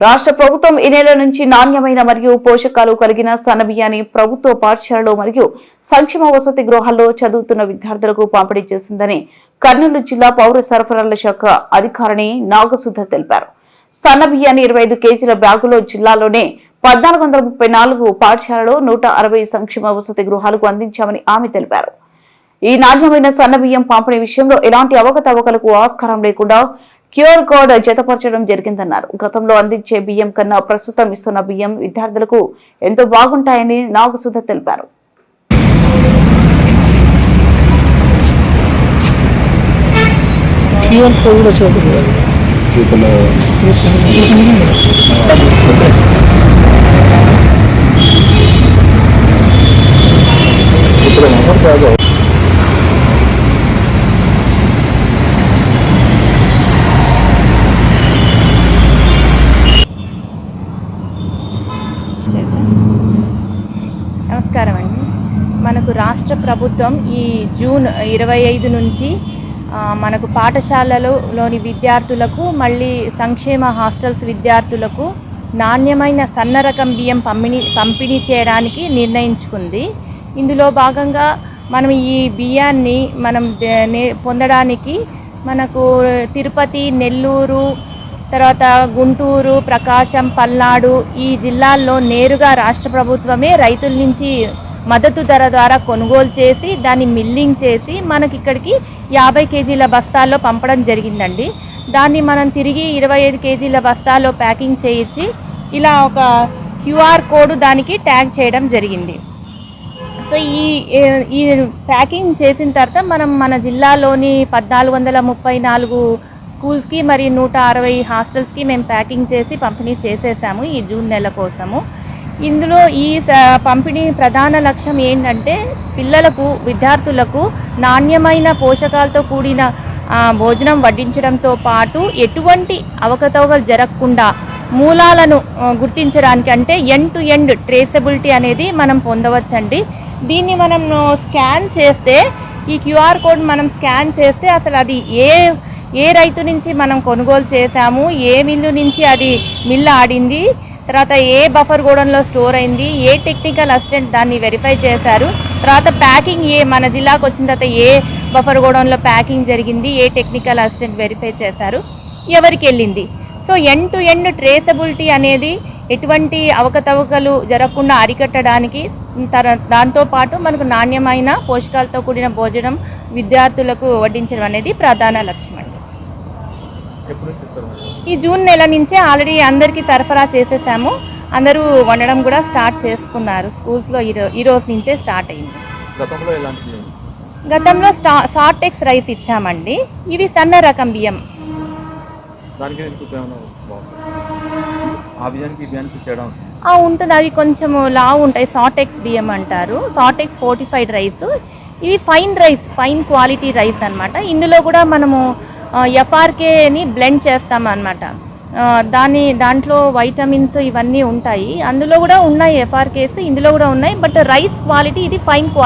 రాష్ట్ర ప్రభుత్వం ఈ నెల నుంచి నాణ్యమైన మరియు పోషకాలు కలిగిన సన్నబియ్యాన్ని ప్రభుత్వ పాఠశాలలో మరియు సంక్షేమ వసతి గృహాల్లో చదువుతున్న విద్యార్థులకు పంపిణీ చేసిందని కర్నూలు జిల్లా పౌర సరఫరాల శాఖ అధికారిని నాగసుధ తెలిపారు. సన్నబియ్యాన్ని ఇరవై ఐదు కేజీల బ్యాగులో జిల్లాలోనే పద్నాలుగు వందల ముప్పై నాలుగు పాఠశాలలో నూట అరవై సంక్షేమ వసతి గృహాలకు అందించామని ఆమె తెలిపారు. ఈ నాణ్యమైన సన్నబియ్యం పంపిణీ విషయంలో ఎలాంటి అవకతవకలకు ఆస్కారం లేకుండా క్యూఆర్ కోడ్ జతపరచడం జరిగిందన్నారు. గతంలో అందించే బియ్యం కన్నా ప్రస్తుతం ఇస్తున్న బియ్యం విద్యార్థులకు ఎంతో బాగుంటాయని నాగసుధ తెలిపారు. క్యూఆర్ మనకు రాష్ట్ర ప్రభుత్వం ఈ జూన్ ఇరవై ఐదు నుంచి మనకు పాఠశాలలోని విద్యార్థులకు మళ్ళీ సంక్షేమ హాస్టల్స్ విద్యార్థులకు నాణ్యమైన సన్న రకం బియ్యం పంపిణీ పంపిణీ చేయడానికి నిర్ణయించుకుంది. ఇందులో భాగంగా మనం ఈ బియ్యాన్ని మనం పొందడానికి మనకు తిరుపతి నెల్లూరు తర్వాత గుంటూరు ప్రకాశం పల్నాడు ఈ జిల్లాల్లో నేరుగా రాష్ట్ర ప్రభుత్వమే రైతుల నుంచి మద్దతు ధర ద్వారా కొనుగోలు చేసి దాన్ని మిల్లింగ్ చేసి మనకి ఇక్కడికి యాభై కేజీల బస్తాల్లో పంపడం జరిగిందండి. దాన్ని మనం తిరిగి ఇరవై ఐదు కేజీల బస్తాల్లో ప్యాకింగ్ చేయించి ఇలా ఒక క్యూఆర్ కోడ్ దానికి ట్యాగ్ చేయడం జరిగింది. సో ఈ ఈ ప్యాకింగ్ చేసిన తర్వాత మనం మన జిల్లాలోని పద్నాలుగు వందల ముప్పై నాలుగు స్కూల్స్కి మరియు నూట అరవై హాస్టల్స్కి మేము ప్యాకింగ్ చేసి పంపిణీ చేసేసాము ఈ జూన్ నెల కోసము. ఇందులో ఈ పంపిణీ ప్రధాన లక్ష్యం ఏంటంటే పిల్లలకు విద్యార్థులకు నాణ్యమైన పోషకాలతో కూడిన భోజనం వడ్డించడంతో పాటు ఎటువంటి అవకతవకలు జరగకుండా మూలాలను గుర్తించడానికి అంటే ఎండ్ టు ఎండ్ ట్రేసబిలిటీ అనేది మనం పొందవచ్చండి. దీన్ని మనం స్కాన్ చేస్తే ఈ క్యూఆర్ కోడ్ మనం స్కాన్ చేస్తే అసలు అది ఏ ఏ రైతు నుంచి మనం కొనుగోలు చేశాము ఏ మిల్లు నుంచి అది మిల్లు ఆడింది తర్వాత ఏ బఫర్ గోడౌన్లో స్టోర్ అయింది ఏ టెక్నికల్ అసిస్టెంట్ దాన్ని వెరిఫై చేశారు తర్వాత ప్యాకింగ్ ఏ మన జిల్లాకు వచ్చిన తర్వాత ఏ బఫర్ గోడౌన్లో ప్యాకింగ్ జరిగింది ఏ టెక్నికల్ అసిస్టెంట్ వెరిఫై చేశారు ఎవరికి వెళ్ళింది. So end to end traceability అనేది ఎటువంటి అవకతవకలు జరగకుండా అరికట్టడానికి తర దాంతోపాటు మనకు నాణ్యమైన పోషకాలతో కూడిన భోజనం విద్యార్థులకు వడ్డించడం అనేది ప్రధాన లక్ష్యం. ఈ జూన్ నెల నుంచే ఆల్రెడీ అందరికీ సరఫరా చేసేసాము. అందరూ వండడం కూడా స్టార్ట్ చేసుకున్నారు. స్కూల్స్లో ఈ రో- ఈ రోజు నుంచే స్టార్ట్ అయింది. గతంలో స్టా సార్టెక్స్ రైస్ ఇచ్చామండి. ఇది సన్న రకం బియ్యం. ఉంటుంది? అవి కొంచెం లావు ఉంటాయి. సాటెక్స్ బియ్యం అంటారు. Sortex fortified rice. ఇవి fine rice fine quality rice అన్నమాట. ఇందులో కూడా మనము ఎఫ్ఆర్కేని బ్లెండ్ చేస్తాం అనమాట దాని దాంట్లో వైటమిన్స్ ఇవన్నీ ఉంటాయి. అందులో కూడా ఉన్నాయి ఎఫ్ఆర్కేస్ ఇందులో కూడా ఉన్నాయి బట్ రైస్ క్వాలిటీ ఇది ఫైన్ క్వాలిటీ